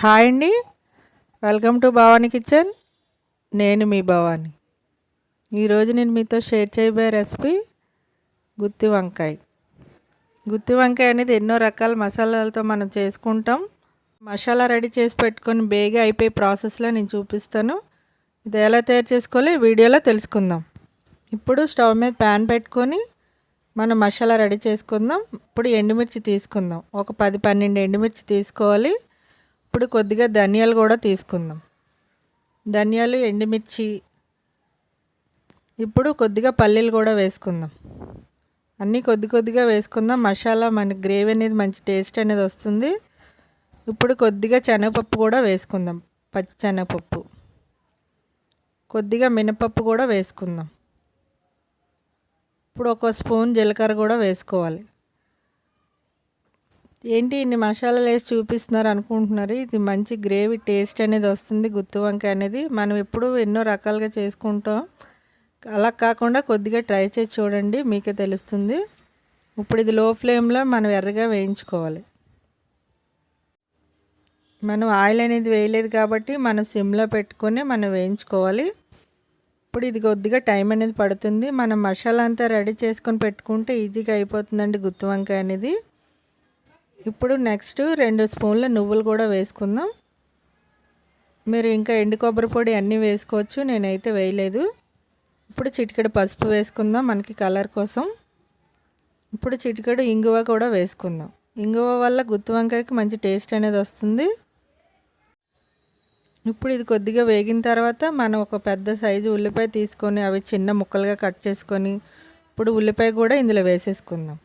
Hi అండి. Welcome to Bhavani kitchen. నేను మీ భవానీ. ఈరోజు నేను మీతో షేర్ చేయబోయే రెసిపీ గుత్తి వంకాయ. గుత్తి వంకాయ అనేది ఎన్నో రకాల మసాలాలతో మనం చేసుకుంటాం. మసాలా రెడీ చేసి పెట్టుకొని బేగా అయిపోయే ప్రాసెస్లో నేను చూపిస్తాను. ఇది ఎలా తయారు చేసుకోవాలి వీడియోలో తెలుసుకుందాం. ఇప్పుడు స్టవ్ మీద ప్యాన్ పెట్టుకొని మనం మసాలా రెడీ చేసుకుందాం. ఇప్పుడు ఎండుమిర్చి తీసుకుందాం. ఒక పది పన్నెండు ఎండుమిర్చి తీసుకోవాలి. ఇప్పుడు కొద్దిగా ధనియాలు కూడా తీసుకుందాం. ధనియాలు ఎండుమిర్చి ఇప్పుడు కొద్దిగా పల్లీలు కూడా వేసుకుందాం. అన్నీ కొద్ది కొద్దిగా వేసుకుందాం. మసాలా మన గ్రేవీ అనేది మంచి టేస్ట్ అనేది వస్తుంది. ఇప్పుడు కొద్దిగా శనగపప్పు కూడా వేసుకుందాం. పచ్చి శనగపప్పు. కొద్దిగా మినపప్పు కూడా వేసుకుందాం. ఇప్పుడు ఒక స్పూన్ జీలకర్ర కూడా వేసుకోవాలి. ఏంటి ఇన్ని మసాలాలు వేసి చూపిస్తున్నారు అనుకుంటున్నారు? ఇది మంచి గ్రేవీ టేస్ట్ అనేది వస్తుంది గుత్తి వంకాయ అనేది. మనం ఎప్పుడు ఎన్నో రకాలుగా చేసుకుంటాం. అలా కాకుండా కొద్దిగా ట్రై చేసి చూడండి మీకే తెలుస్తుంది. ఇప్పుడు ఇది లో ఫ్లేమ్లో మనం ఎర్రగా వేయించుకోవాలి. మనం ఆయిల్ అనేది వేయలేదు కాబట్టి మనం సిమ్లో పెట్టుకొని మనం వేయించుకోవాలి. ఇప్పుడు ఇది కొద్దిగా టైం అనేది పడుతుంది. మనం మసాలా అంతా రెడీ చేసుకొని పెట్టుకుంటే ఈజీగా అయిపోతుందండి గుత్తి వంకాయ అనేది. ఇప్పుడు నెక్స్ట్ రెండు స్పూన్ల నువ్వులు కూడా వేసుకుందాం. మీరు ఇంకా ఎండు కొబ్బరి పొడి అన్నీ వేసుకోవచ్చు నేనైతే వేయలేదు. ఇప్పుడు చిటికెడు పసుపు వేసుకుందాం మనకి కలర్ కోసం. ఇప్పుడు చిటికెడు ఇంగువ కూడా వేసుకుందాం. ఇంగువ వల్ల గుత్తి వంకాయకి మంచి టేస్ట్ అనేది వస్తుంది. ఇప్పుడు ఇది కొద్దిగా వేగిన తర్వాత మనం ఒక పెద్ద సైజు ఉల్లిపాయ తీసుకొని అవి చిన్న ముక్కలుగా కట్ చేసుకొని ఇప్పుడు ఉల్లిపాయ కూడా ఇందులో వేసేసుకుందాం.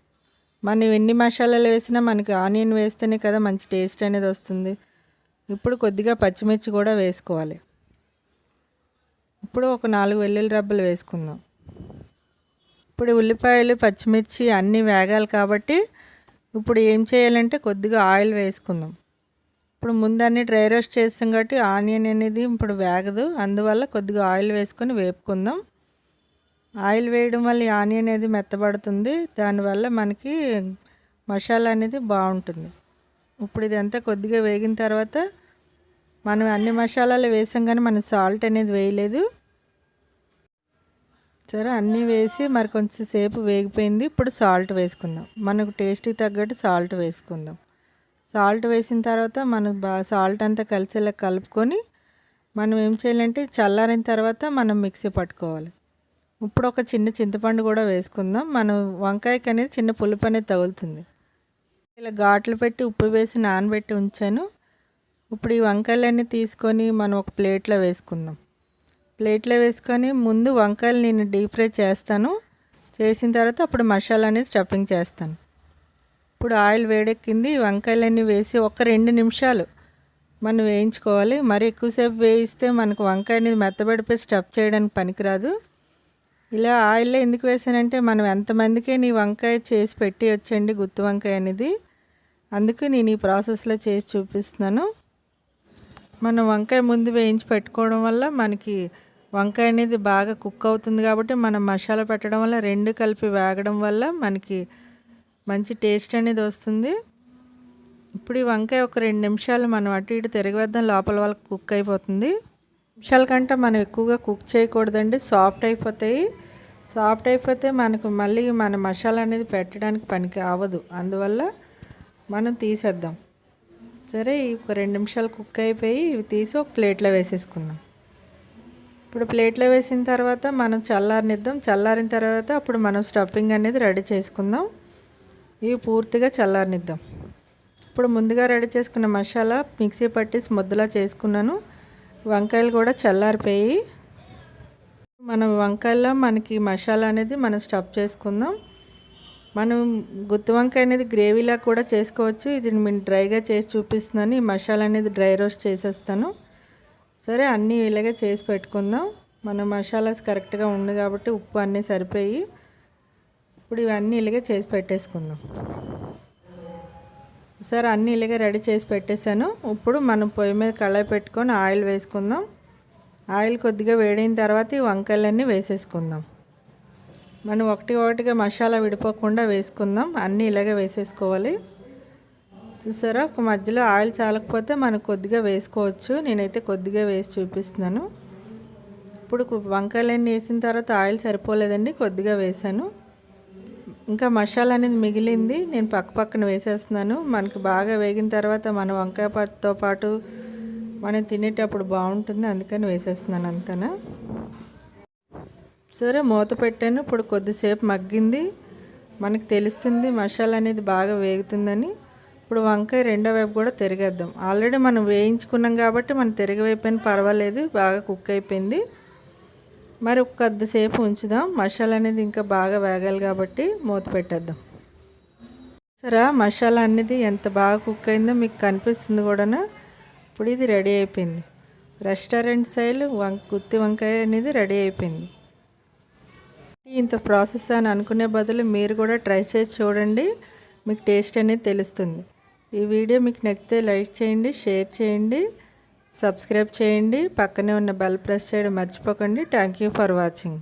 మనం ఎన్ని మసాలాలు వేసినా మనకి ఆనియన్ వేస్తేనే కదా మంచి టేస్ట్ అనేది వస్తుంది. ఇప్పుడు కొద్దిగా పచ్చిమిర్చి కూడా వేసుకోవాలి. ఇప్పుడు ఒక నాలుగు వెల్లుల్లి రబ్బలు వేసుకుందాం. ఇప్పుడు ఉల్లిపాయలు పచ్చిమిర్చి అన్నీ వేగాలి కాబట్టి ఇప్పుడు ఏం చేయాలంటే కొద్దిగా ఆయిల్ వేసుకుందాం. ఇప్పుడు ముందు డ్రై రోస్ట్ చేస్తాం కాబట్టి ఆనియన్ అనేది ఇప్పుడు వేగదు. అందువల్ల కొద్దిగా ఆయిల్ వేసుకొని వేపుకుందాం. ఆయిల్ వేయడం వల్ల ఆనియన్ అనేది మెత్తబడుతుంది. దానివల్ల మనకి మసాలా అనేది బాగుంటుంది. ఇప్పుడు ఇదంతా కొద్దిగా వేగిన తర్వాత మనం అన్ని మసాలాలు వేసాం కానీ మనం సాల్ట్ అనేది వేయలేదు. సరే అన్నీ వేసి మరి కొంచెం సేపు వేగిపోయింది. ఇప్పుడు సాల్ట్ వేసుకుందాం. మనకు టేస్ట్కి తగ్గట్టు సాల్ట్ వేసుకుందాం. సాల్ట్ వేసిన తర్వాత మనం బాగా సాల్ట్ అంతా కలిసేలా కలుపుకొని మనం ఏం చేయాలంటే చల్లారిన తర్వాత మనం మిక్సీ పట్టుకోవాలి. ఇప్పుడు ఒక చిన్న చింతపండు కూడా వేసుకుందాం. మనం వంకాయకి అనేది చిన్న పులుపు అనేది తగులుతుంది. ఇలా ఘాట్లు పెట్టి ఉప్పు వేసి నానబెట్టి ఉంచాను. ఇప్పుడు ఈ వంకాయలన్నీ తీసుకొని మనం ఒక ప్లేట్లో వేసుకుందాం. ప్లేట్లో వేసుకొని ముందు వంకాయలు నేను డీప్ ఫ్రై చేస్తాను. చేసిన తర్వాత అప్పుడు మసాలా అనేది స్టఫింగ్ చేస్తాను. ఇప్పుడు ఆయిల్ వేడెక్కింది. వంకాయలన్నీ వేసి ఒక రెండు నిమిషాలు మనం వేయించుకోవాలి. మరి ఎక్కువసేపు వేయిస్తే మనకు వంకాయ అనేది మెత్తబడిపోయి స్టఫ్ చేయడానికి పనికిరాదు. ఇలా ఆయిల్లో ఎందుకు వేసానంటే మనం ఎంతమందికే నీ వంకాయ చేసి పెట్టి వచ్చండి గుత్తి వంకాయ అనేది. అందుకు నేను ఈ ప్రాసెస్లో చేసి చూపిస్తున్నాను. మనం వంకాయ ముందు వేయించి పెట్టుకోవడం వల్ల మనకి వంకాయ అనేది బాగా కుక్ అవుతుంది కాబట్టి మనం మసాలా పెట్టడం వల్ల రెండు కలిపి వేగడం వల్ల మనకి మంచి టేస్ట్ అనేది వస్తుంది. ఇప్పుడు ఈ వంకాయ ఒక రెండు నిమిషాలు మనం అటు ఇటు తిరగవేద్దాం లోపల వాళ్ళకి కుక్ అయిపోతుంది. నిమిషాల కంటే మనం ఎక్కువగా కుక్ చేయకూడదండి. సాఫ్ట్ అయిపోతాయి. సాఫ్ట్ అయిపోతే మనకు మళ్ళీ మన మసాలా అనేది పెట్టడానికి పనికి అవ్వదు. అందువల్ల మనం తీసేద్దాం. సరే ఒక రెండు నిమిషాలు కుక్ అయిపోయి ఇవి తీసి ఒక ప్లేట్లో వేసేసుకుందాం. ఇప్పుడు ప్లేట్లో వేసిన తర్వాత మనం చల్లారనిద్దాం. చల్లారిన తర్వాత అప్పుడు మనం స్టఫింగ్ అనేది రెడీ చేసుకుందాం. ఇవి పూర్తిగా చల్లారనిద్దాం. ఇప్పుడు ముందుగా రెడీ చేసుకున్న మసాలా మిక్సీ పట్టేసి ముద్దలా చేసుకున్నాను. వంకాయలు కూడా చల్లారిపోయి మనం వంకాయల్లో మనకి మసాలా అనేది మనం స్టఫ్ చేసుకుందాం. మనం గుత్తి వంకాయ అనేది గ్రేవీలా కూడా చేసుకోవచ్చు. ఇది నేను డ్రైగా చేసి చూపిస్తున్నాను. ఈ మసాలా అనేది డ్రై రోస్ట్ చేసేస్తాను. సరే అన్నీ ఇలాగే చేసి పెట్టుకుందాం. మన మసాలాస్ కరెక్ట్గా ఉంది కాబట్టి ఉప్పు అన్నీ సరిపోయి ఇప్పుడు ఇవన్నీ ఇలాగే చేసి పెట్టేసుకుందాం. సార్ అన్నీ ఇలాగే రెడీ చేసి పెట్టేశాను. ఇప్పుడు మనం పొయ్యి మీద కళాయి పెట్టుకొని ఆయిల్ వేసుకుందాం. ఆయిల్ కొద్దిగా వేడిన తర్వాత ఈ వంకాయలన్నీ వేసేసుకుందాం. మనం ఒకటి ఒకటిగా మసాలా విడిపోకుండా వేసుకుందాం. అన్నీ ఇలాగే వేసేసుకోవాలి. చూసారా ఒక మధ్యలో ఆయిల్ చాలకపోతే మనం కొద్దిగా వేసుకోవచ్చు. నేనైతే కొద్దిగా వేసి చూపిస్తున్నాను. ఇప్పుడు వంకాయలన్నీ వేసిన తర్వాత ఆయిల్ సరిపోలేదండి కొద్దిగా వేసాను ఇంకా మసాలా అనేది మిగిలింది. నేను పక్క పక్కన వేసేస్తున్నాను. మనకి బాగా వేగిన తర్వాత మన వంకాయ పాటుతో పాటు మనం తినేటప్పుడు బాగుంటుంది. అందుకని వేసేస్తున్నాను అంతనా. సరే మూత పెట్టాను. ఇప్పుడు కొద్దిసేపు మగ్గింది. మనకు తెలుస్తుంది మసాలా అనేది బాగా వేగుతుందని. ఇప్పుడు వంకాయ రెండో వైపు కూడా తిరిగేద్దాం. ఆల్రెడీ మనం వేయించుకున్నాం కాబట్టి మనం తిరగవైపోయిన పర్వాలేదు. బాగా కుక్ అయిపోయింది. మరి ఒక కొద్దిసేపు ఉంచుదాం. మసాలా అనేది ఇంకా బాగా వేగాలి కాబట్టి మూత పెట్టేద్దాం. సరే మసాలా అనేది ఎంత బాగా కుక్ అయిందో మీకు కనిపిస్తుంది కూడా ఇప్పుడు ఇది రెడీ అయిపోయింది. రెస్టారెంట్ స్టైల్ వం గుత్తి వంకాయ అనేది రెడీ అయిపోయింది. ఇంత ప్రాసెస్ అని అనుకునే బదులు మీరు కూడా ట్రై చేసి చూడండి. మీకు టేస్ట్ అనేది తెలుస్తుంది. ఈ వీడియో మీకు నచ్చితే లైక్ చేయండి షేర్ చేయండి. సబ్స్క్రైబ్ చేయండి. పక్కనే ఉన్న బెల్ ప్రెస్ చేయడం మర్చిపోకండి. Thank you for watching.